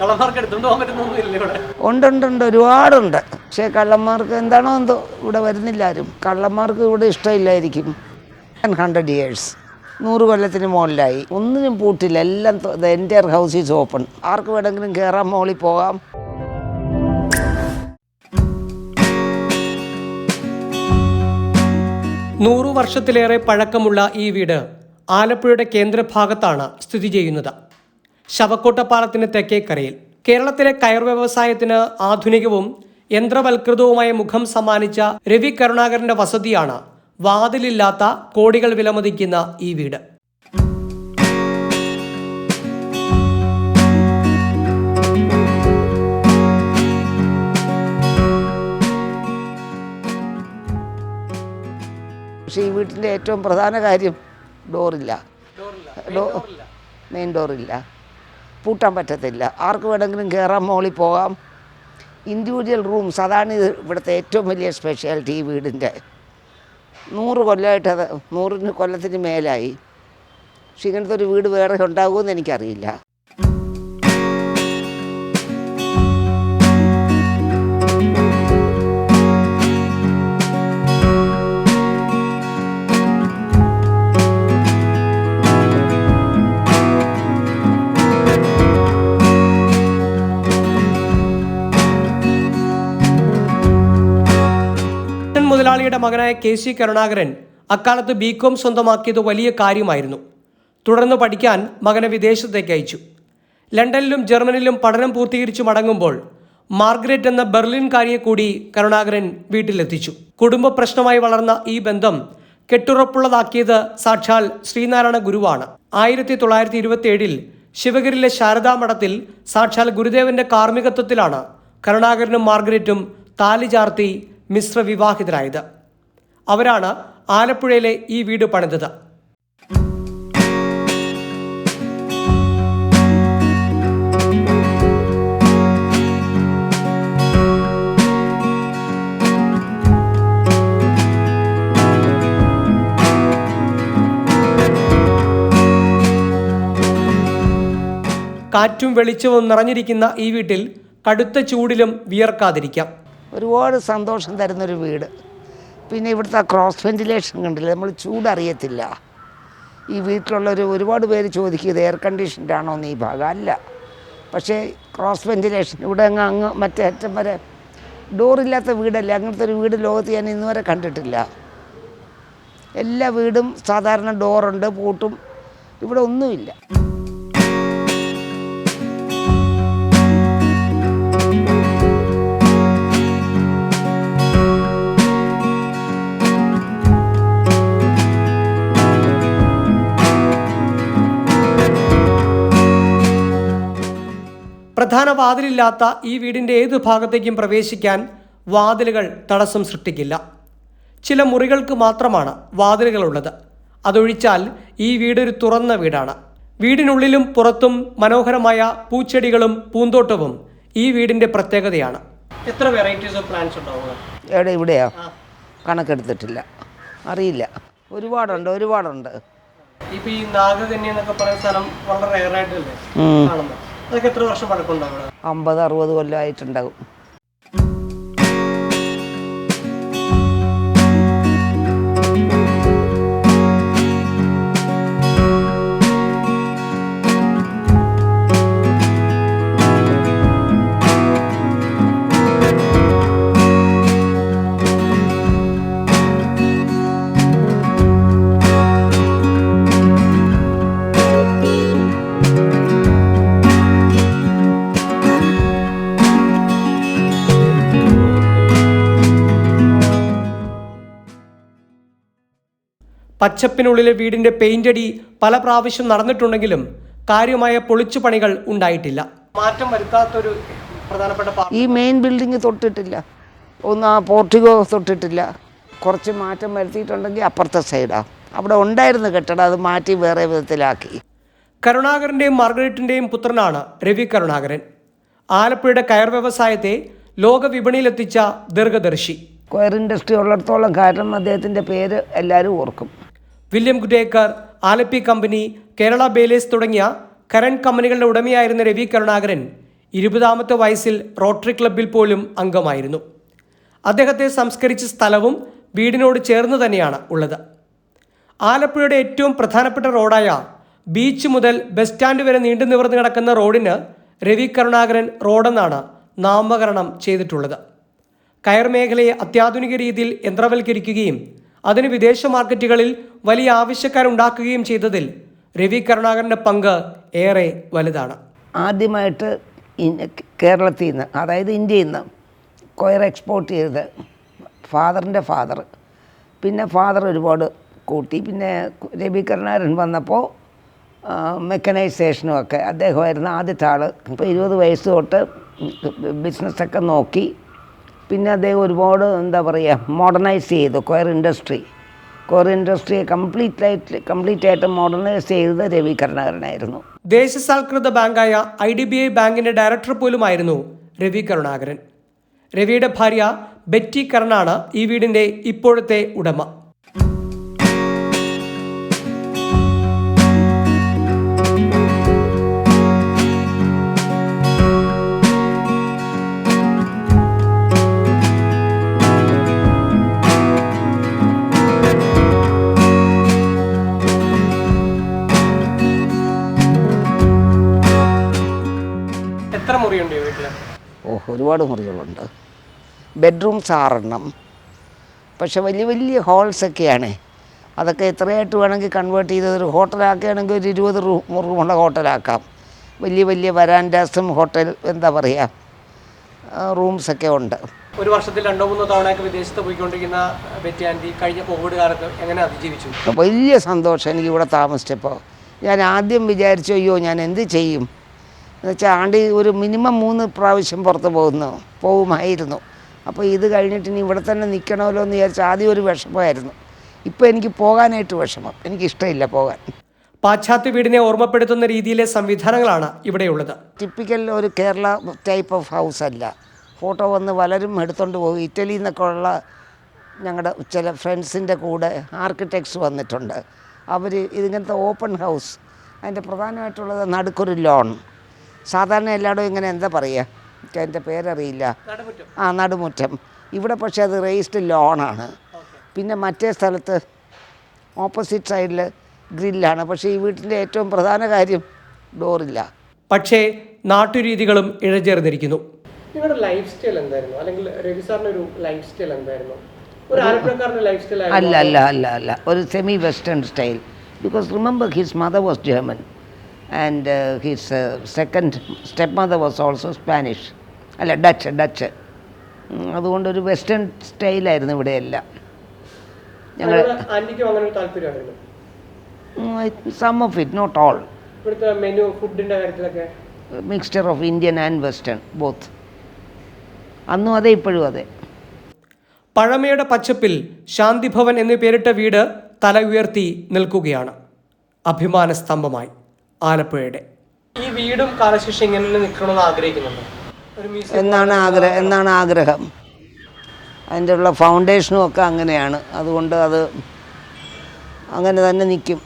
കള്ളന്മാർക്ക് എടുത്തുകൊണ്ട് പോകാൻ പറ്റുന്നൊന്നുമില്ല ഇവിടെ. ഉണ്ട് ഉണ്ട് ഉണ്ട്. ഒരുപാടുണ്ട്. പക്ഷേ കള്ളന്മാർക്ക് എന്താണോ എന്തോ ഇവിടെ വരുന്നില്ല ആരും. കള്ളന്മാർക്ക് ഇവിടെ ഇഷ്ടമില്ലായിരിക്കും. ഹൺഡ്രഡ് ഇയേഴ്സ് നൂറ് കൊല്ലത്തിന് മുകളിലായി. ഒന്നിനും പൂട്ടില്ല. എല്ലാം എന്റെ ഹൗസ് ഈസ് ഓപ്പൺ ആർക്ക് വേണമെങ്കിലും കയറാൻ മുകളിൽ പോകാം. നൂറു വർഷത്തിലേറെ പഴക്കമുള്ള ഈ വീട് ആലപ്പുഴയുടെ കേന്ദ്രഭാഗത്താണ് സ്ഥിതി ചെയ്യുന്നത്. ശവക്കോട്ടപ്പാലത്തിന് തെക്കേക്കരയിൽ കേരളത്തിലെ കയർ വ്യവസായത്തിന് ആധുനികവും യന്ത്രവൽകൃതവുമായ മുഖം സമ്മാനിച്ച രവി കരുണാകരന്റെ വസതിയാണ് വാതിലില്ലാത്ത കോടികൾ വിലമതിക്കുന്ന ഈ വീട്. പക്ഷേ ഈ വീട്ടിന്റെ ഏറ്റവും പ്രധാന കാര്യം ഡോറില്ല. ഡോ മെയിൻ ഡോറില്ല. പൂട്ടാൻ പറ്റത്തില്ല. ആർക്ക് വേണമെങ്കിലും കയറാം മോളിൽ പോകാം. ഇൻഡിവിജ്വൽ റൂംസ് അതാണ് ഇത് ഇവിടുത്തെ ഏറ്റവും വലിയ സ്പെഷ്യാലിറ്റി ഈ വീടിന്റെ. നൂറ് കൊല്ലമായിട്ട് അത് നൂറിന് കൊല്ലത്തിന് മേലായി. പക്ഷെ ഇങ്ങനത്തെ ഒരു വീട് വേറെ ഉണ്ടാകുമെന്ന് എനിക്കറിയില്ല. മകനായ കെ സി കരുണാകരൻ അക്കാലത്ത് ബി കോം സ്വന്തമാക്കിയത് വലിയ കാര്യമായിരുന്നു. തുടർന്ന് പഠിക്കാൻ മകനെ വിദേശത്തേക്ക് അയച്ചു. ലണ്ടനിലും ജർമ്മനിയിലും പഠനം പൂർത്തീകരിച്ചു മടങ്ങുമ്പോൾ മാർഗ്രറ്റ് എന്ന ബെർലിൻകാരിയെ കൂടി കരുണാകരൻ വീട്ടിലെത്തിച്ചു. കുടുംബ പ്രശ്നമായി വളർന്ന ഈ ബന്ധം കെട്ടുറപ്പുള്ളതാക്കിയത് സാക്ഷാൽ ശ്രീനാരായണ ഗുരുവാണ്. ആയിരത്തി തൊള്ളായിരത്തി ഇരുപത്തി ഏഴിൽ ശിവഗിരിയിലെ ശാരദാമഠത്തിൽ സാക്ഷാൽ ഗുരുദേവന്റെ കാർമ്മികത്വത്തിലാണ് കരുണാകരനും മാർഗ്രറ്റും താലി ചാർത്തി മിശ്ര വിവാഹിതരായത് അവരാണ് ആലപ്പുഴയിലെ ഈ വീട് പണിതത്. കാറ്റും വെളിച്ചവും നിറഞ്ഞിരിക്കുന്ന ഈ വീട്ടിൽ കടുത്ത ചൂടിലും വിയർക്കാതിരിക്കാം. ഒരുപാട് സന്തോഷം തരുന്നൊരു വീട്. പിന്നെ ഇവിടുത്തെ ക്രോസ് വെന്റിലേഷൻ കണ്ടില്ല? നമ്മൾ ചൂടറിയത്തില്ല. ഈ വീട്ടിലുള്ളവർ ഒരുപാട് പേര് ചോദിക്കും ഇത് എയർ കണ്ടീഷൻഡ് ആണോ എന്ന് ഈ ഭാഗം അല്ല. പക്ഷേ ക്രോസ് വെന്റിലേഷൻ ഇവിടെ അങ്ങ് അങ്ങ് മറ്റേ അറ്റം വരെ ഡോറില്ലാത്ത വീടല്ല? അങ്ങനത്തെ ഒരു വീട് ലോകത്ത് ഞാൻ ഇന്ന് വരെ കണ്ടിട്ടില്ല. എല്ലാ വീടും സാധാരണ ഡോറുണ്ട് പൂട്ടും. ഇവിടെ ഒന്നുമില്ല. പ്രധാന വാതിലില്ലാത്ത ഈ വീടിന്റെ ഏത് ഭാഗത്തേക്കും പ്രവേശിക്കാൻ വാതിലുകൾ തടസ്സം സൃഷ്ടിക്കില്ല. ചില മുറികൾക്ക് മാത്രമാണ് വാതിലുകളുള്ളത്. അതൊഴിച്ചാൽ ഈ വീടൊരു തുറന്ന വീടാണ്. വീടിനുള്ളിലും പുറത്തും മനോഹരമായ പൂച്ചെടികളും പൂന്തോട്ടവും ഈ വീടിന്റെ പ്രത്യേകതയാണ്. എത്ര വെറൈറ്റീസ് ഓഫ് പ്ലാന്റ്സ് ഉണ്ടാവുക എവിടെ ഇവിടെയോ? കണക്കെടുത്തിട്ടില്ല. അറിയില്ല. ഒരുപാടുണ്ട് ഒരുപാടുണ്ട്. ഇപ്പൊ ഈ നാഗകന്യ എന്നൊക്കെ പറയുന്ന സ്ഥലം വളരെ റയർ ആയിട്ടല്ലേ കാണുന്നത്? അതൊക്കെ എത്ര വർഷം പഴക്കമുണ്ടാവും അമ്പത് അറുപത് കൊല്ലമായിട്ടുണ്ടാകും പച്ചപ്പിനുള്ളിലെ വീടിന്റെ പെയിന്റ് അടി പല പ്രാവശ്യം നടന്നിട്ടുണ്ടെങ്കിലും കാര്യമായ പൊളിച്ചു പണികൾ ഉണ്ടായിട്ടില്ല. മാറ്റം വരുത്താത്തൊരു പ്രധാനപ്പെട്ട ഈ മെയിൻ ബിൽഡിംഗ് തൊട്ടിട്ടില്ല. ഒന്ന് ആ പോർട്ടിഗോ തൊട്ടിട്ടില്ല. കുറച്ച് മാറ്റം വരുത്തിയിട്ടുണ്ടെങ്കിൽ അപ്പുറത്തെ സൈഡാ അവിടെ ഉണ്ടായിരുന്ന കെട്ടിടം അത് മാറ്റി വേറെ വിധത്തിലാക്കി. കരുണാകരന്റെയും മാർഗരറ്റിന്റെയും പുത്രനാണ് രവി കരുണാകരൻ. ആലപ്പുഴയുടെ കയർ വ്യവസായത്തെ ലോക വിപണിയിലെത്തിച്ച ദീർഘദർശി. കയർ ഇൻഡസ്ട്രി ഉള്ളിടത്തോളം കാരണം അദ്ദേഹത്തിന്റെ പേര് എല്ലാവരും ഓർക്കും. William Goodacre Alleppey company Kerala ബേലേസ് തുടങ്ങിയ കരൺ കമ്പനികളുടെ ഉടമയായിരുന്ന രവി കരുണാകരൻ ഇരുപതാമത്തെ വയസ്സിൽ റോട്ടറി ക്ലബിൽ പോലും അംഗമായിരുന്നു. അദ്ദേഹത്തെ സംസ്കരിച്ച സ്ഥലവും വീടിനോട് ചേർന്ന് തന്നെയാണ് ഉള്ളത്. ആലപ്പുഴയുടെ ഏറ്റവും പ്രധാനപ്പെട്ട റോഡായ ബീച്ച് മുതൽ ബസ് സ്റ്റാൻഡ് വരെ നീണ്ടു നിവർന്ന് കിടക്കുന്ന റോഡിന് രവി കരുണാകരൻ റോഡെന്നാണ് നാമകരണം ചെയ്തിട്ടുള്ളത്. കയർ മേഖലയെ അത്യാധുനിക രീതിയിൽ യന്ത്രവൽക്കരിക്കുകയും അതിന് വിദേശ മാർക്കറ്റുകളിൽ വലിയ ആവശ്യക്കാരുണ്ടാക്കുകയും ചെയ്തതിൽ രവി കരുണാകരന്റെ പങ്ക് ഏറെ വലുതാണ്. ആദ്യമായിട്ട് കേരളത്തിൽ നിന്ന് അതായത് ഇന്ത്യയിൽ നിന്ന് കൊയർ എക്സ്പോർട്ട് ചെയ്തത് ഫാദറിന്റെ ഫാദർ. പിന്നെ ഫാദർ ഒരുപാട് കൂട്ടി. പിന്നെ രവി കരുണാകരൻ വന്നപ്പോൾ മെക്കനൈസേഷനും ഒക്കെ അദ്ദേഹമായിരുന്നു ആദ്യത്തെ ആൾ ഇപ്പോൾ ഇരുപത് വയസ്സ് തൊട്ട് ബിസിനസ്സൊക്കെ നോക്കി പിന്നെ അദ്ദേഹം ഒരുപാട് എന്താ പറയുക മോഡേണൈസ് ചെയ്തു. കൊയർ ഇൻഡസ്ട്രി കൊയർ ഇൻഡസ്ട്രിയെ കംപ്ലീറ്റ് ആയിട്ട് കംപ്ലീറ്റ് ആയിട്ട് മോഡേണൈസ് ചെയ്തത് രവി കരുണാകരനായിരുന്നു ദേശസാൽകൃത ബാങ്കായ ഐ ഡി ബി ഐ ബാങ്കിന്റെ ഡയറക്ടർ പോലുമായിരുന്നു രവി കരുണാകരൻ. രവിയുടെ ഭാര്യ ബെറ്റി കരണാണ് ഈ വീടിന്റെ ഇപ്പോഴത്തെ ഉടമ. വീട്ടിൽ ഓ ഒരുപാട് മുറികളുണ്ട്. ബെഡ്റൂംസ് ആറെണ്ണം പക്ഷെ വലിയ വലിയ ഹോൾസൊക്കെയാണ് അതൊക്കെ എത്രയായിട്ട് വേണമെങ്കിൽ കൺവേർട്ട് ചെയ്ത് ഒരു ഹോട്ടലാക്കുകയാണെങ്കിൽ ഒരു ഇരുപത് റൂം റൂമുള്ള ഹോട്ടലാക്കാം. വലിയ വലിയ വരാൻഡാസും ഹോട്ടൽ എന്താ പറയുക റൂംസൊക്കെ ഉണ്ട്. ഒരു വർഷത്തിൽ രണ്ടോ മൂന്നോ തവണയൊക്കെ വിദേശത്ത് പോയിക്കൊണ്ടിരിക്കുന്ന ബെറ്റി ആന്റി കഴിഞ്ഞ കോവിഡ് കാലത്ത് എങ്ങനെ അതിജീവിച്ചു? വലിയ സന്തോഷം എനിക്ക് ഇവിടെ താമസിച്ചപ്പോൾ. ഞാൻ ആദ്യം വിചാരിച്ചു അയ്യോ ഞാൻ എന്ത് ചെയ്യും? എന്നുവെച്ചാൽ ആണ്ടി ഒരു മിനിമം മൂന്ന് പ്രാവശ്യം പുറത്ത് പോകുന്നു പോകുമായിരുന്നു. അപ്പോൾ ഇത് കഴിഞ്ഞിട്ട് ഇനി ഇവിടെ തന്നെ നിൽക്കണമല്ലോ എന്ന് വിചാരിച്ച ആദ്യം ഒരു വിഷമമായിരുന്നു. ഇപ്പോൾ എനിക്ക് പോകാനായിട്ട് വിഷമം. എനിക്കിഷ്ടമില്ല പോകാൻ. പാശ്ചാത്യ വീടിനെ ഓർമ്മപ്പെടുത്തുന്ന രീതിയിലെ സംവിധാനങ്ങളാണ് ഇവിടെയുള്ളത്. ടിപ്പിക്കൽ ഒരു കേരള ടൈപ്പ് ഓഫ് ഹൗസ് അല്ല. ഫോട്ടോ വന്ന് പലരും എടുത്തുകൊണ്ട് പോകും. ഇറ്റലിയിൽ നിന്നൊക്കെ ഉള്ള ഞങ്ങളുടെ ചില ഫ്രണ്ട്സിന്റെ കൂടെ ആർക്കിടെക്ട്സ് വന്നിട്ടുണ്ട്. അവർ ഇതിങ്ങനത്തെ ഓപ്പൺ ഹൗസ് അതിന്റെ പ്രധാനമായിട്ടുള്ളത് നടുക്കൊരു ലോൺ സാധാരണ എല്ലായിടും ഇങ്ങനെ എന്താ പറയുക? എന്റെ പേരറിയില്ല. ആ നടുമുറ്റം. ഇവിടെ പക്ഷേ അത് റേസ്ഡ് ലോണാണ് പിന്നെ മറ്റേ സ്ഥലത്ത് ഓപ്പോസിറ്റ് സൈഡിൽ ഗ്രില്ലാണ് പക്ഷേ ഈ വീട്ടിന്റെ ഏറ്റവും പ്രധാന കാര്യം ഡോറില്ല പക്ഷേ നാട്ടുരീതികളും ഇഴചേർന്നിരിക്കുന്നു. നിങ്ങളുടെ ലൈഫ് സ്റ്റൈൽ എന്തായിരുന്നു? അല്ലെങ്കിൽ രവി സാറിന്റെ ഒരു ലൈഫ് സ്റ്റൈൽ എന്തായിരുന്നു? അല്ല അല്ല അല്ല അല്ല. ഒരു semi western style because remember his mother was German and his second step mother was also Spanish അല്ല ഡച്ച് ഡച്ച് അതുകൊണ്ട് ഒരു വെസ്റ്റേൺ സ്റ്റൈലായിരുന്നു ഇവിടെ എല്ലാം. ഞങ്ങൾ some of it not all menu കാര്യത്തിലൊക്കെ? Mixture of Indian and western both അന്നും അതെ ഇപ്പോഴും അതെ. പഴമയുടെ പച്ചപ്പിൽ ശാന്തിഭവൻ എന്നു പേരിട്ട വീട് തല ഉയർത്തി നിൽക്കുകയാണ്. അഭിമാന സ്തംഭമായി ആലപ്പുഴയുടെ. ഈ വീടും കാലശേഷം ഇങ്ങനെ നിൽക്കണമെന്ന് ആഗ്രഹിക്കുന്നുണ്ട്? ഒരു മ്യൂസിയം എന്നാണ് ആഗ്രഹം എന്നാണ് ആഗ്രഹം. അതിന്റെ ഉള്ള ഫൗണ്ടേഷനും ഒക്കെ അങ്ങനെയാണ്. അതുകൊണ്ട് അത് അങ്ങനെ തന്നെ നിൽക്കും.